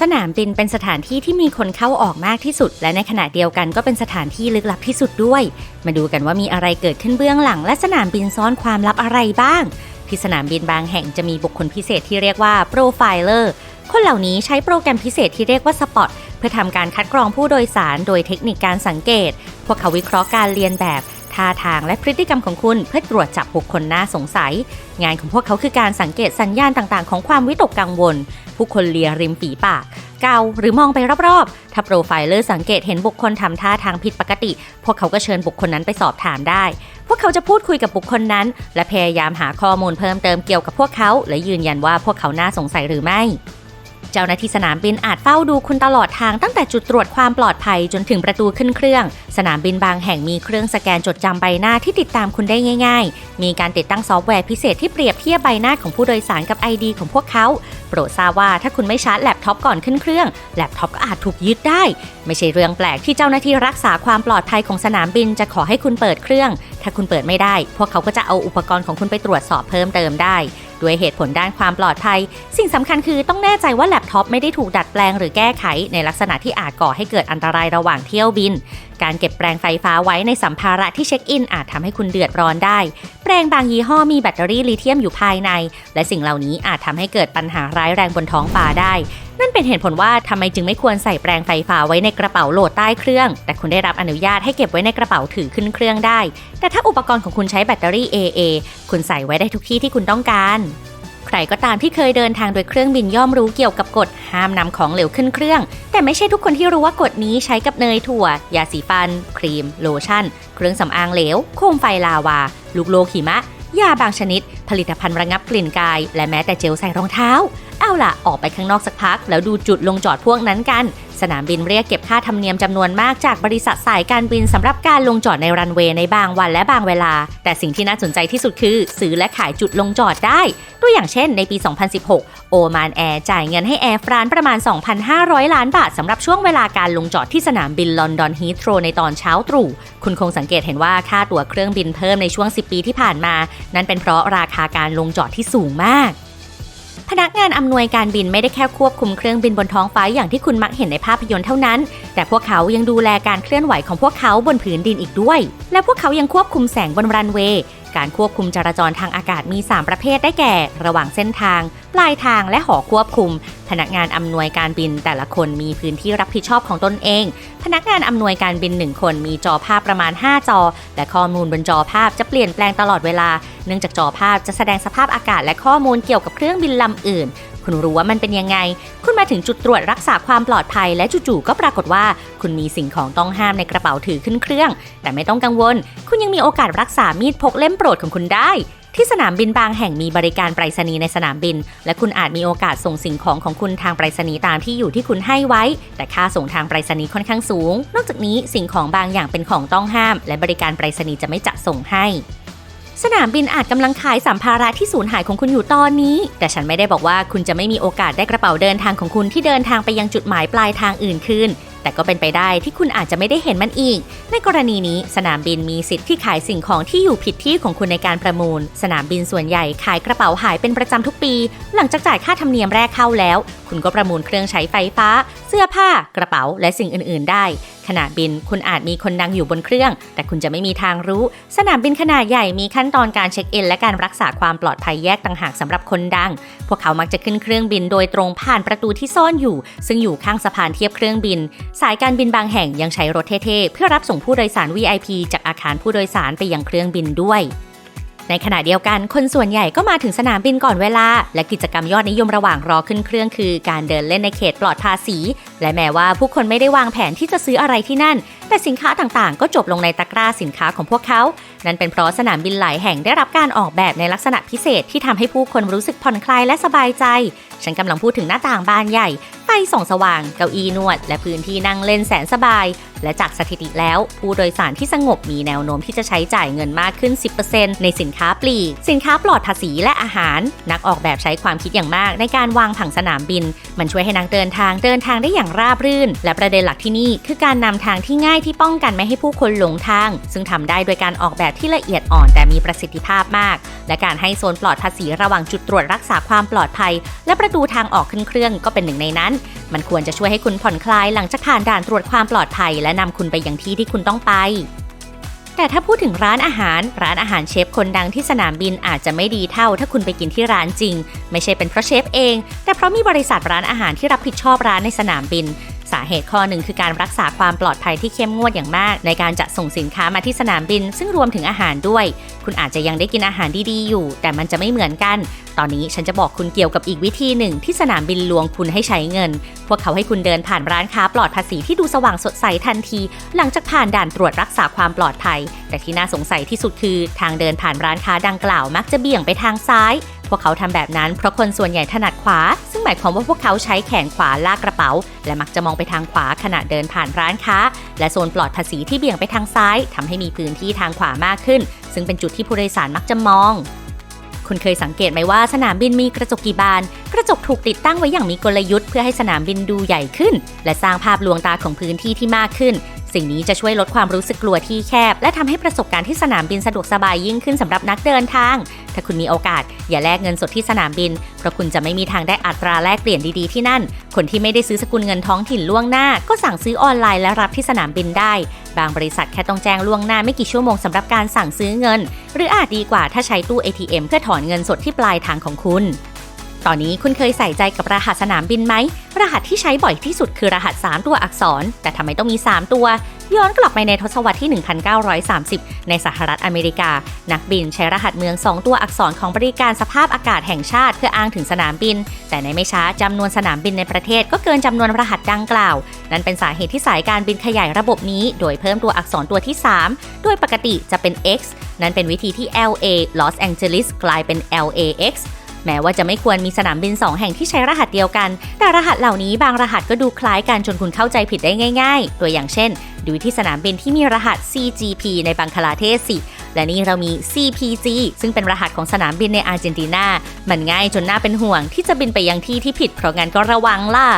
สนามบินเป็นสถานที่ที่มีคนเข้าออกมากที่สุด และในขณะเดียวกันก็เป็นสถานที่ลึกลับที่สุดด้วย มาดูกันว่ามีอะไรเกิดขึ้นเบื้องหลัง และสนามบินซ่อนความลับอะไรบ้าง ที่สนามบินบางแห่งจะมีบุคคลพิเศษที่เรียกว่าโปรไฟเลอร์คนเหล่านี้ใช้โปรแกรมพิเศษที่เรียกว่าสปอตเพื่อทำการคัดกรองผู้โดยสารโดยเทคนิคการสังเกต พวกเขาวิเคราะห์การเรียนแบบ ท่าทางและพฤติกรรมของคุณเพื่อตรวจจับบุคคลน่าสงสัย งานของพวกเขาคือการสังเกตสัญญาณต่างๆ ของความวิตกกังวล ผู้คนเลียริมฝีปากเกาหรือมองไปรอบๆ ถ้าโปรไฟเลอร์สังเกตเห็นบุคคลทำท่าทางผิดปกติ พวกเขาก็เชิญบุคคลนั้นไปสอบถามได้ พวกเขาจะพูดคุยกับบุคคลนั้น และพยายามหาข้อมูลเพิ่มเติมเกี่ยวกับพวกเขา และยืนยันว่าพวกเขาน่าสงสัยหรือไม่ เจ้าหน้าที่สนามบินอาจเฝ้าดูคุณตลอดทางตั้งแต่จุดตรวจความปลอดภัยจนถึงประตูขึ้นเครื่อง สนามบินบางแห่งมีเครื่องสแกนจดจำใบหน้าที่ติดตามคุณได้ง่าย ๆ มีการติดตั้งซอฟต์แวร์พิเศษที่เปรียบเทียบใบหน้าของผู้โดยสารกับ ID ของพวกเขา โปรดทราบว่าถ้าคุณไม่ชาร์จแล็ปท็อปก่อนขึ้นเครื่องแล็ปท็อปก็อาจถูกยึดได้ ไม่ใช่เรื่องแปลกที่เจ้าหน้าที่รักษาความปลอดภัยของสนามบินจะขอให้คุณเปิดเครื่อง ถ้าคุณเปิดไม่ได้ พวกเขาก็จะเอาอุปกรณ์ของคุณไปตรวจสอบเพิ่มเติมได้ ด้วยเหตุผลด้านความปลอดภัย สิ่งสำคัญคือต้องแน่ใจว่าแล็ปท็อปไม่ได้ถูกดัดแปลงหรือแก้ไข ในลักษณะที่อาจก่อให้เกิดอันตรายระหว่างเที่ยวบิน การเก็บแปลงไฟฟ้าไว้ในสัมภาระที่เช็คอินอาจทำให้คุณเดือดร้อนได้ แปลงบางยี่ห้อมีแบตเตอรี่ลิเธียมอยู่ภายใน และสิ่งเหล่านี้อาจทำให้เกิดปัญหาร้ายแรงบนท้องฟ้าได้ นั่นเป็นเหตุผลว่าทำไมจึงไม่ควรใส่แปลงไฟฟ้าไว้ในกระเป๋าโหลดใต้เครื่อง แต่คุณได้รับอนุญาตให้เก็บไว้ในกระเป๋าถือขึ้นเครื่องได้ แต่ถ้าอุปกรณ์ของคุณใช้แบตเตอรี่ AA คุณใส่ไว้ได้ทุกที่ที่คุณต้องการ รก็ตามที่เคยเดินทางโดยเครื่องบินย่อมรู้เกี่ยวกับกฎห้ามนำของเหลวขึ้นเครื่อง แต่ไม่ใช่ทุกคนที่รู้ว่ากฎนี้ใช้กับเนยถั่ว ยาสีฟัน ครีม โลชั่น เครื่องสำอางเหลว โคมไฟลาวา ลูกโลหิมะ ยาบางชนิด ผลิตภัณฑ์ระงับกลิ่นกาย และแม้แต่เจลใส่รองเท้า เอาล่ะ ออกไปข้างนอกสักพัก แล้วดูจุดลงจอดพวกนั้นกัน สนามบินเรียกเก็บค่าธรรมเนียมจำนวนมากจากบริษัทสายการบินสำหรับการลงจอดในรันเวย์ในบางวันและบางเวลา แต่สิ่งที่น่าสนใจที่สุดคือซื้อและขายจุดลงจอดได้ตัวอย่างเช่นในปี 2016 โอมานแอร์จ่ายเงินให้แอร์ฟรานประมาณ 2,500 ล้านบาทสำหรับช่วงเวลาการลงจอดที่สนามบินลอนดอนฮีทโรในตอนเช้าตรู่ คุณคงสังเกตเห็นว่าค่าตั๋วเครื่องบินเพิ่มในช่วง 10 ปีที่ผ่านมา นั่นเป็นเพราะราคาการลงจอดที่สูงมาก นักงานอำนวยการบินไม่ได้แค่ควบคุมเครื่องบินบนท้องฟ้าอย่างที่คุณมักเห็นในภาพยนตร์เท่านั้น แต่พวกเขายังดูแลการเคลื่อนไหวของพวกเขาบนผืนดินอีกด้วย และพวกเขายังควบคุมแสงบนรันเวย์ การควบคุมจราจรทางอากาศมี 3 ประเภทได้แก่ ระหว่างเส้นทาง ปลายทางและหอควบคุม พนักงานอำนวยการบินแต่ละคนมีพื้นที่รับผิดชอบของตนเอง พนักงานอำนวยการบิน 1 คนมีจอภาพประมาณ 5 จอ และข้อมูลบนจอภาพจะเปลี่ยนแปลงตลอดเวลา เนื่องจากจอภาพจะแสดงสภาพอากาศและข้อมูลเกี่ยวกับเครื่องบินลำอื่น คุณรู้ว่ามันเป็นยังไง คุณมาถึงจุดตรวจรักษาความปลอดภัย และจู่ๆก็ปรากฏว่า คุณมีสิ่งของต้องห้ามในกระเป๋าถือขึ้นเครื่อง แต่ไม่ต้องกังวล คุณยังมีโอกาสรักษามีดพกเล่มโปรดของคุณได้ ที่สนามบินบางแห่งมีบริการไปรษณีย์ในสนามบิน และคุณอาจมีโอกาสส่งสิ่งของของคุณทางไปรษณีย์ตามที่อยู่ที่คุณให้ไว้ แต่ค่าส่งทางไปรษณีย์ค่อนข้างสูง นอกจากนี้สิ่งของบางอย่างเป็นของต้องห้าม และบริการไปรษณีย์จะไม่จะส่งให้ สนามบินอาจกำลังขายสัมภาระที่สูญหายของคุณอยู่ตอนนี้ แต่ฉันไม่ได้บอกว่าคุณจะไม่มีโอกาสได้กระเป๋าเดินทางของคุณที่เดินทางไปยังจุดหมายปลายทางอื่นคืนแต่ก็เป็นไปได้ที่คุณอาจจะไม่ได้เห็นมันอีก ในกรณีนี้สนามบินมีสิทธิ์ที่ขายสิ่งของที่อยู่ผิดที่ของคุณในการประมูล สนามบินส่วนใหญ่ขายกระเป๋าหายเป็นประจำทุกปี หลังจากจ่ายค่าธรรมเนียมแรกเข้าแล้ว คุณก็ประมูลเครื่องใช้ไฟฟ้า เสื้อผ้ากระเป๋าและสิ่งอื่น ๆ ได้ ขณะบินคุณอาจมีคนดังอยู่บนเครื่อง แต่คุณจะไม่มีทางรู้ สนามบินขนาดใหญ่มีขั้นตอนการเช็คอินและการรักษาความปลอดภัยแยกต่างหากสำหรับคนดัง พวกเขามักจะขึ้นเครื่องบินโดยตรงผ่านประตูที่ซ่อนอยู่ ซึ่งอยู่ข้างสะพานเทียบเครื่องบิน สายการบินบางแห่งยังใช้รถเท่ๆเพื่อรับส่งผู้โดยสาร VIP จากอาคารผู้โดยสารไปยังเครื่องบินด้วย ในขณะเดียวกันคนส่วนใหญ่ก็มาถึงสนามบินก่อนเวลา และกิจกรรมยอดนิยมระหว่างรอขึ้นเครื่องคือ การเดินเล่นในเขตปลอดภาษี และแม้ว่าผู้คนไม่ได้วางแผนที่จะซื้ออะไรที่นั่น แต่สินค้าต่างๆ ก็จบลงในตะกร้าสินค้าของพวกเขา นั่นเป็นเพราะสนามบินหลายแห่งได้รับการออกแบบในลักษณะพิเศษที่ทำให้ผู้คนรู้สึกผ่อนคลายและสบายใจ ฉันกำลังพูดถึงหน้าต่างบานใหญ่ ส่องสว่าง เก้าอี้นวด และพื้นที่นั่งเล่นแสนสบาย และจากสถิติแล้ว ผู้โดยสารที่สงบมีแนวโน้มที่จะใช้จ่ายเงินมากขึ้น 10%ในสินค้าปลีก สินค้าปลอดภาษีและอาหาร นักออกแบบใช้ความคิดอย่างมากในการวางผังสนามบิน มันช่วยให้นักเดินทางเดินทางได้อย่างราบรื่น และประเด็นหลักที่นี่คือการนำทางที่ง่ายที่ป้องกันไม่ให้ผู้คนหลงทาง ซึ่งทำได้โดยการออกแบบที่ละเอียดอ่อนแต่มีประสิทธิภาพมาก และการให้โซนปลอดภาษีระหว่างจุดตรวจรักษาความปลอดภัย และประตูทางออกขึ้นเครื่องก็เป็นหนึ่งในนั้นมันควรจะช่วยให้คุณผ่อนคลายหลังจากผ่านด่านตรวจความปลอดภัย และนำคุณไปยังที่ที่คุณต้องไป แต่ถ้าพูดถึงร้านอาหาร ร้านอาหารเชฟคนดังที่สนามบินอาจจะไม่ดีเท่า ถ้าคุณไปกินที่ร้านจริง ไม่ใช่เป็นเพราะเชฟเอง แต่เพราะมีบริษัทร้านอาหารที่รับผิดชอบร้านในสนามบินสาเหตุข้อหนึ่งคือการรักษาความปลอดภัยที่เข้มงวดอย่างมาก ในการจะส่งสินค้ามาที่สนามบิน ซึ่งรวมถึงอาหารด้วย คุณอาจจะยังได้กินอาหารดีๆอยู่ แต่มันจะไม่เหมือนกัน ตอนนี้ฉันจะบอกคุณเกี่ยวกับอีกวิธีหนึ่งที่สนามบินลวงคุณให้ใช้เงิน พวกเขาให้คุณเดินผ่านร้านค้าปลอดภาษีที่ดูสว่างสดใสทันที หลังจากผ่านด่านตรวจรักษาความปลอดภัย แต่ที่น่าสงสัยที่สุดคือ ทางเดินผ่านร้านค้าดังกล่าวมักจะเบี่ยงไปทางซ้าย พวกเขาทำแบบนั้นเพราะคนส่วนใหญ่ถนัดขวา ซึ่งหมายความว่าพวกเขาใช้แขนขวาลากกระเป๋า และมักจะมองไปทางขวาขณะเดินผ่านร้านค้า และโซนปลอดภาษีที่เบี่ยงไปทางซ้ายทำให้มีพื้นที่ทางขวามากขึ้น ซึ่งเป็นจุดที่ผู้โดยสารมักจะมอง คุณเคยสังเกตไหมว่าสนามบินมีกระจกกี่บาน กระจกถูกติดตั้งไว้อย่างมีกลยุทธ์เพื่อให้สนามบินดูใหญ่ขึ้น และสร้างภาพลวงตาของพื้นที่ที่มากขึ้น สิ่งนี้จะช่วยลดความรู้สึกกลัวที่แคบ และทำให้ประสบการณ์ที่สนามบินสะดวกสบายยิ่งขึ้นสำหรับนักเดินทาง ถ้าคุณมีโอกาสอย่าแลกเงินสดที่สนามบิน เพราะคุณจะไม่มีทางได้อัตราแลกเปลี่ยนดีๆที่นั่น คนที่ไม่ได้ซื้อสกุลเงินท้องถิ่นล่วงหน้า ก็สั่งซื้อออนไลน์และรับที่สนามบินได้ บางบริษัทแค่ต้องแจ้งล่วงหน้าไม่กี่ชั่วโมงสำหรับการสั่งซื้อเงิน หรืออาจดีกว่าถ้าใช้ตู้ ATM เพื่อถอนเงินสดที่ปลายทางของคุณ ตอนนี้คุณเคยใส่ใจกับรหัสสนามบินไหม รหัสที่ใช้บ่อยที่สุดคือรหัส 3 ตัวอักษร แต่ทำไมต้องมี 3 ตัว ย้อนกลับไปในทศวรรษที่ 1930 ในสหรัฐอเมริกา นักบินใช้รหัสเมือง 2 ตัวอักษรของบริการสภาพอากาศแห่งชาติเพื่ออ้างถึงสนามบิน แต่ในไม่ช้าจำนวนสนามบินในประเทศก็เกินจำนวนรหัสดังกล่าว นั่นเป็นสาเหตุที่สายการบินขยายระบบนี้ โดยเพิ่มตัวอักษรตัวที่ 3 โดยปกติจะเป็น X นั่นเป็นวิธีที่ LA Los Angeles กลายเป็น LAX แม้ว่าจะไม่ควรมีสนามบิน 2 แห่งที่ใช้รหัสเดียวกัน แต่รหัสเหล่านี้บางรหัสก็ดูคล้ายกันจนคุณเข้าใจผิดได้ง่าย ๆ ตัวอย่างเช่น ดูที่สนามบินที่มีรหัส CGP ในบังคลาเทศสิ และนี่เรามี CPG ซึ่งเป็นรหัสของสนามบินในอาร์เจนตินา มันง่ายจนน่าเป็นห่วงที่จะบินไปยังที่ที่ผิดเพราะงั้นก็ระวังล่ะ